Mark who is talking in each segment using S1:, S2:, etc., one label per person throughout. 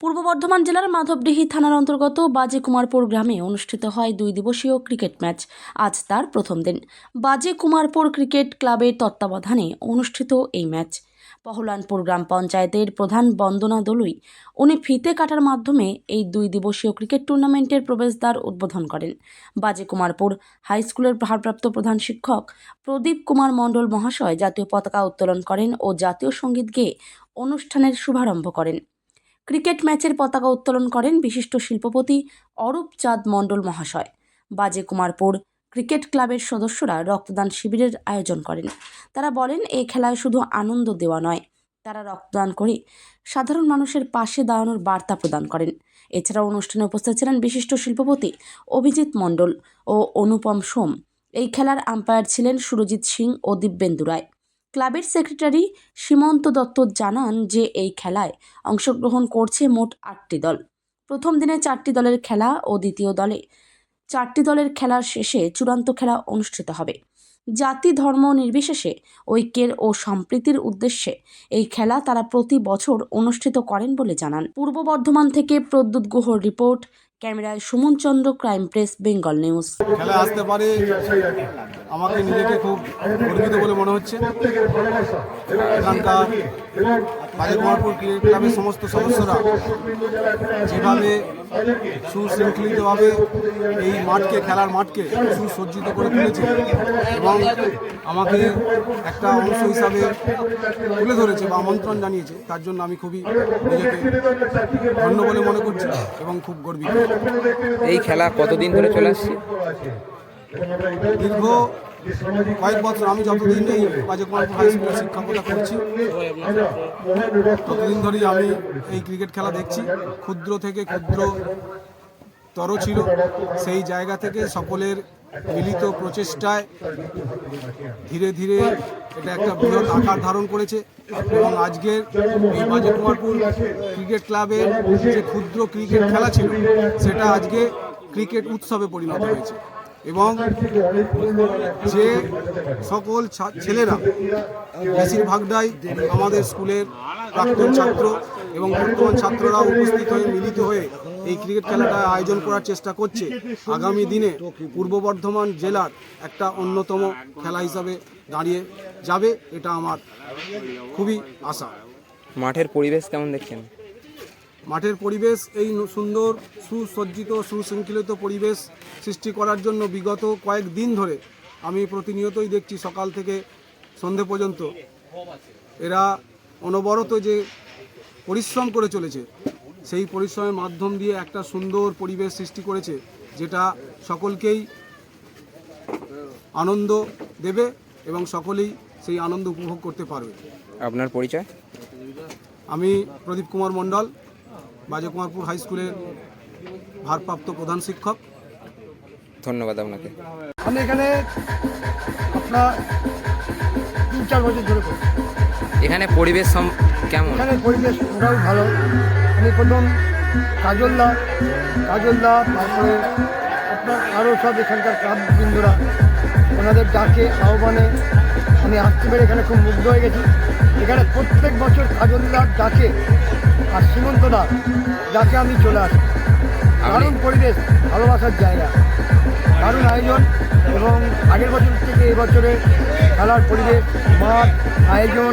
S1: পূর্ব বর্ধমান জেলার মাধবডিহি থানার অন্তর্গত বাজে কুমারপুর গ্রামে অনুষ্ঠিত হয় দুই দিবসীয় ক্রিকেট ম্যাচ। আজ তার প্রথম দিন। বাজে কুমারপুর ক্রিকেট ক্লাবের তত্ত্বাবধানে অনুষ্ঠিত এই ম্যাচ। পহলানপুর গ্রাম পঞ্চায়েতের প্রধান বন্দনা দলুই উনি ফিতে কাটার মাধ্যমে এই দুই দিবসীয় ক্রিকেট টুর্নামেন্টের প্রবেশদ্বার উদ্বোধন করেন। বাজে কুমারপুর হাই স্কুলের ভারপ্রাপ্ত প্রধান শিক্ষক প্রদীপ কুমার মণ্ডল মহাশয় জাতীয় পতাকা উত্তোলন করেন ও জাতীয় সংগীত গেয়ে অনুষ্ঠানের শুভারম্ভ করেন। ক্রিকেট ম্যাচের পতাকা উত্তোলন করেন বিশিষ্ট শিল্পপতি অরূপ চাঁদ মণ্ডল মহাশয়। বাজে কুমারপুর ক্রিকেট ক্লাবের সদস্যরা রক্তদান শিবিরের আয়োজন করেন। তারা বলেন এই খেলায় শুধু আনন্দ দেওয়া নয়, তারা রক্তদান করে সাধারণ মানুষের পাশে দাঁড়ানোর বার্তা প্রদান করেন। এছাড়াও অনুষ্ঠানে উপস্থিত ছিলেন বিশিষ্ট শিল্পপতি অভিজিৎ মণ্ডল ও অনুপম সোম। এই খেলার আম্পায়ার ছিলেন সুরজিৎ সিং ও দিব্যেন্দু রায়। ক্লাবের সেক্রেটারি সীমন্ত দত্ত জানান যে এই খেলায় অংশগ্রহণ করছে মোট আটটি দল। প্রথম দিনে চারটি দলের খেলা ও দ্বিতীয় দলে চারটি দলের খেলার শেষে চূড়ান্ত খেলা অনুষ্ঠিত হবে। জাতি ধর্ম নির্বিশেষে, ঐক্যের ও সম্প্রীতির উদ্দেশ্যে এই খেলা তারা প্রতি বছর অনুষ্ঠিত করেন বলে জানান। পূর্ব বর্ধমান থেকে প্রদ্যুৎ গুহর রিপোর্ট, ক্যামেরায় Suman Chandra crime press, Bengal news.
S2: আমাকে নিজেকে খুব গর্বিত বলে মনে হচ্ছে। এখানকার বাজেকুমারপুর ক্রিকেট ক্লাবের সমস্ত সদস্যরা যেভাবে সুশৃঙ্খলিতভাবে এই মাঠকে, খেলার মাঠকে সুসজ্জিত করে তুলেছে এবং আমাকে একটা অংশ হিসাবে তুলে ধরেছে বা আমন্ত্রণ জানিয়েছে, তার জন্য আমি খুবই নিজেকে ধন্য বলে মনে করছি এবং খুব গর্বিত।
S3: এই খেলা কতদিন ধরে চলে আসছে?
S2: দীর্ঘ কয়েক বছর আমি যতদিন এই বাজেকুমারপুর হাই শিক্ষকতা করছি, ততদিন ধরেই আমি এই ক্রিকেট খেলা দেখছি। ক্ষুদ্র থেকে ক্ষুদ্র তর ছিল, সেই জায়গা থেকে সকলের মিলিত প্রচেষ্টায় ধীরে ধীরে এটা একটা বৃহৎ আকার ধারণ করেছে এবং আজকের এই ক্রিকেট ক্লাবের যে ক্ষুদ্র ক্রিকেট খেলা ছিল, সেটা আজকে ক্রিকেট উৎসবে পরিণত হয়েছে। এবং যে সকল ছেলেরা বেশিরভাগটাই আমাদের স্কুলের প্রাক্তন ছাত্র এবং বর্তমান ছাত্ররাও উপস্থিত হয়ে, মিলিত হয়ে এই ক্রিকেট খেলাটা আয়োজন করার চেষ্টা করছে। আগামী দিনে পূর্ব বর্ধমান জেলার একটা অন্যতম খেলা হিসাবে দাঁড়িয়ে যাবে, এটা আমার খুবই আশা।
S3: মাঠের পরিবেশ কেমন দেখছেন?
S2: মাঠের পরিবেশ এই সুন্দর সুসজ্জিত সুশৃঙ্খলিত পরিবেশ সৃষ্টি করার জন্য বিগত কয়েক দিন ধরে আমি প্রতিনিয়তই দেখছি সকাল থেকে সন্ধে পর্যন্ত। এরা অনবরত যে পরিশ্রম করে চলেছে সেই পরিশ্রমের মাধ্যম দিয়ে একটা সুন্দর পরিবেশ সৃষ্টি করেছে যেটা সকলকেই আনন্দ দেবে এবং সকলেই সেই আনন্দ উপভোগ করতে পারবে।
S3: আপনার পরিচয়?
S2: আমি প্রদীপ কুমার মণ্ডল। বাজেকুমারপুর হাই স্কুলের ভারপ্রাপ্ত প্রধান শিক্ষক।
S3: ধন্যবাদ আপনাকে।
S4: আমি এখানে আপনার তিন চার বছর ধরে করি
S3: এখানে পরিবেশ কেমন?
S4: এখানে পরিবেশ মোটামুটি ভালো। আমি প্রথম কাজলদা কাজলদা তারপরে আপনার আরও সব এখানকার ক্লাববৃন্দরা ওনাদের ডাকে আহ্বানে আমি আসতে পেরে এখানে খুব মুগ্ধ হয়ে গেছি। এখানে প্রত্যেক বছর কাজলদার ডাকে আর সীমন্তদা যাকে আমি চলে আসি। দারুণ পরিবেশ, ভালোবাসার জায়গা। দারুণ আয়োজন এবং আগের বছর থেকে এবছরে খেলার পরিবেশ, মাঠ, আয়োজন,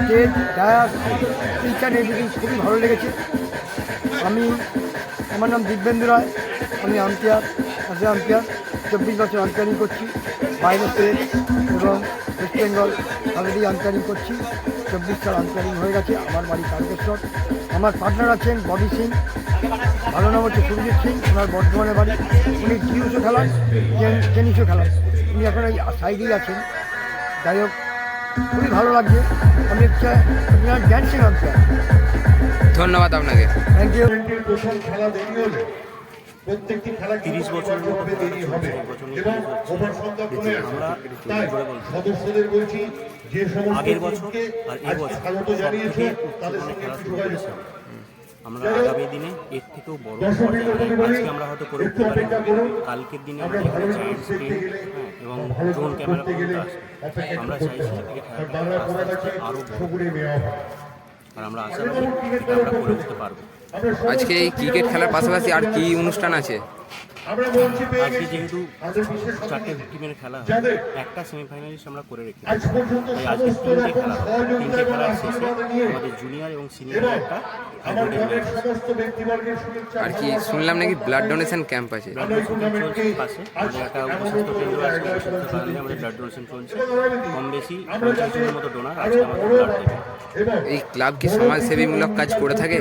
S4: স্টেজ, ডায়াস টিচার এভরিথিং খুবই ভালো লেগেছে। আমি, আমার নাম দিব্যেন্দু রায়, আমি আম্পিয়ার অ্যাজ আম্পিয়ার, চব্বিশ বছর আম্পিয়ারিং করছি বাইরে স্টেট এবং ওয়েস্ট বেঙ্গল অলরেডি আম্পিয়ারিং করছি। চব্বিশ সাল আম্পিয়ারিং হয়ে গেছে, আমার বাড়ি তারকেশ্বর। আমার পার্টনার আছেন বডি সিং। ভালো নাম হচ্ছে সুরজিৎ সিং ওনার বর্ধমানের বাড়ি। উনি জিউসও খেলান টেনিসও খেলান উনি এখন এই সাইডেই আছেন। যাই হোক খুবই ভালো লাগছে। আমি ড্যান্সিং আম্পিয়ার
S3: ধন্যবাদ আপনাকে।
S4: থ্যাংক ইউ
S5: খেলা হলে। প্রত্যেকটি খেলা তিরিশ বছরের মধ্যে দেরি হবে। এবং ওভার কমে আসবে তাই সদস্যদের বলছি যে সমস্ত
S6: আগের বছর আর এই বছর
S5: স্বাগত
S6: সব
S5: জানিয়েছে তাদের সঙ্গে একটু যোগাযোগ
S6: আমরা আগামী দিনে এর থেকেও বড় আজকে আমরা হয়তো করে উঠতে পারি কালকের দিনে
S5: আমরা
S6: এখানে স্ক্রিন এবং ড্রোন ক্যামেরা আমরা চাইছি
S5: হবে। আর
S6: আরও
S5: হয়
S6: আর আমরা আশা করি আমরা করে উঠতে পারব।
S3: আজকে এই ক্রিকেট খেলার পাশাপাশি আর কি অনুষ্ঠান আছে?
S6: আজকে যেহেতু চারটে। টিমের খেলা হয়
S5: যাদের
S6: একটা সেমিফাইনালিস্ট আমরা করে রেখেছি। তাই আজকে তিনটে খেলা তিনটে খেলার শেষে আমাদের জুনিয়র এবং সিনিয়র একটা
S3: আর কি শুনলাম নাকি ব্লাড ডোনেশন ক্যাম্প আছে?
S6: পাশে আমাদের একটা উপস্বাস্থ্য কেন্দ্র আছে আমাদের ব্লাড ডোনেশন চলছে। কম বেশি পঞ্চাশ জনের মতো ডোনার আজকে আমাদের ব্লাড
S3: এই ক্লাব কি সমাজসেবীমূলক কাজ করে থাকে?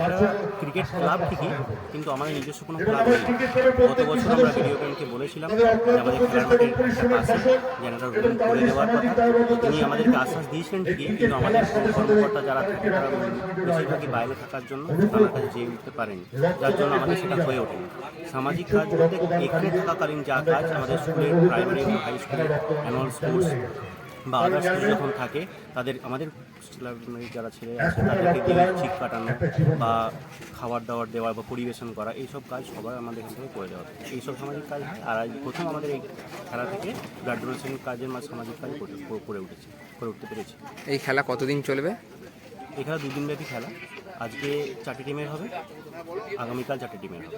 S5: তার
S6: ক্রিকেট ক্লাব ঠিকই, কিন্তু আমাদের নিজস্ব কোনো ক্লাব নেই। গত বছর আমরা ভিডিও গেমকে বলেছিলাম আমাদের খেলার মাঠের একটা রুম করে দেওয়ার কথা। তিনি আমাদেরকে আশ্বাস দিয়েছিলেন ঠিকই, কিন্তু আমাদের কর্মকর্তা যারা থাকে, তারা বেশিরভাগই বাইরে থাকার জন্য আমার কাছে যেয়ে উঠতে পারেনি, যার জন্য আমাদের সেটা হয়ে ওঠেনি। সামাজিক কাজ বলতে এখানে থাকাকালীন যা কাজ আমাদের স্কুলের প্রাইমারি হাই স্কুলের অ্যানুয়াল স্পোর্টস বা আদার্স যখন থাকে তাদের আমাদের ছেলে- যারা ছেলে আছে তাদেরকে দিয়ে ঠিক কাটানো বা খাবার দাবার দেওয়া বা পরিবেশন করা এইসব কাজ সবাই আমাদের এখান থেকে করে দেওয়া এইসব সামাজিক কাজ হয়। আর প্রথম আমাদের এই খেলা থেকে ব্লাড ডোনেশন কাজের মাঝে সামাজিক কাজ করে- উঠেছে করে উঠতে পেরেছি।
S3: এই খেলা কতদিন চলবে?
S6: এই খেলা দুদিন ব্যাপী খেলা। আজকে চারটে টিমের হবে আগামীকাল চারটে টিমের হবে।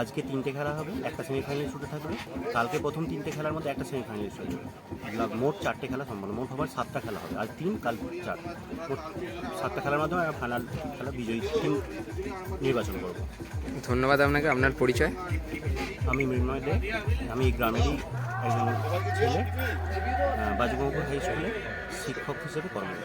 S6: আজকে তিনটে খেলা হবে একটা সেমিফাইনাল শুরু থাকবে। কালকে প্রথম তিনটে খেলার মধ্যে একটা সেমিফাইনাল হবে মোট চারটে খেলা সম্পন্ন মোট হবার সাতটা খেলা হবে। আজ তিন কাল চার। মোট সাতটা খেলার মাধ্যমে আমরা ফাইনাল খেলা বিজয়ী টিম নির্বাচন করব।
S3: ধন্যবাদ আপনাকে আপনার পরিচয়।
S6: আমি মৃন্ময় দে আমি গ্রামেরই একজন ছেলে বাজিগঙ্গপুর হাই স্কুলে শিক্ষক হিসেবে কর্মরত।